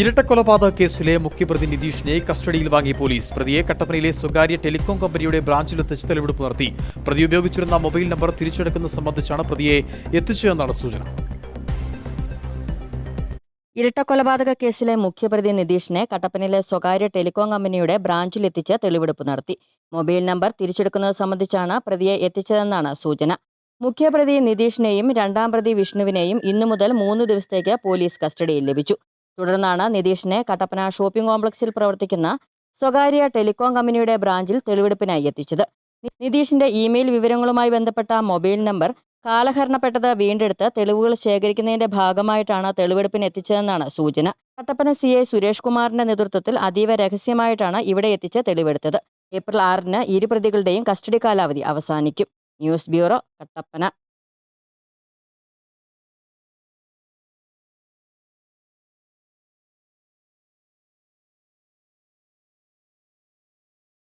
ഇരട്ടക്കൊലപാതക കേസിലെ മുഖ്യപ്രതി നിതീഷിനെ കസ്റ്റഡിയിൽ വാങ്ങി പോലീസ്. പ്രതിയെ കട്ടപ്പനയിലെ സ്വകാര്യ ടെലികോം കമ്പനിയുടെ ബ്രാഞ്ചിലെത്തിച്ച് തെളിവെടുപ്പ് നടത്തി. പ്രതി ഉപയോഗിച്ചിരുന്ന മൊബൈൽ നമ്പർ തിരിച്ചെടുക്കുന്നത് സംബന്ധിച്ചാണ് പ്രതിയെ എത്തിച്ചതെന്നാണ് സൂചന. ഇരട്ടക്കൊലപാതക കേസിലെ മുഖ്യപ്രതി നിതീഷിനെ കട്ടപ്പനയിലെ സ്വകാര്യ ടെലികോം കമ്പനിയുടെ ബ്രാഞ്ചിലെത്തിച്ച് തെളിവെടുപ്പ് നടത്തി. മൊബൈൽ നമ്പർ തിരിച്ചെടുക്കുന്നത് സംബന്ധിച്ചാണ് പ്രതിയെ എത്തിച്ചതെന്നാണ് സൂചന. മുഖ്യപ്രതി നിതീഷിനെയും രണ്ടാം പ്രതി വിഷ്ണുവിനെയും ഇന്നു മുതൽ മൂന്ന് ദിവസത്തേക്ക് പോലീസ് കസ്റ്റഡിയിൽ ലഭിച്ചു. തുടർന്നാണ് നിതീഷിനെ കട്ടപ്പന ഷോപ്പിംഗ് കോംപ്ലക്സിൽ പ്രവർത്തിക്കുന്ന സ്വകാര്യ ടെലികോം കമ്പനിയുടെ ബ്രാഞ്ചിൽ തെളിവെടുപ്പിനായി എത്തിച്ചത്. നിതീഷിന്റെ ഇമെയിൽ വിവരങ്ങളുമായി ബന്ധപ്പെട്ട മൊബൈൽ നമ്പർ കാലഹരണപ്പെട്ടത് വീണ്ടെടുത്ത് തെളിവുകൾ ശേഖരിക്കുന്നതിന്റെ ഭാഗമായിട്ടാണ് തെളിവെടുപ്പിന് എത്തിച്ചതെന്നാണ് സൂചന. കട്ടപ്പന സി ഐ സുരേഷ് കുമാറിന്റെ നേതൃത്വത്തിൽ അതീവ രഹസ്യമായിട്ടാണ് ഇവിടെ എത്തിച്ച് തെളിവെടുത്തത്. ഏപ്രിൽ ആറിന് ഇരു പ്രതികളുടെയും കസ്റ്റഡി കാലാവധി അവസാനിക്കും. News bureau Kattappana.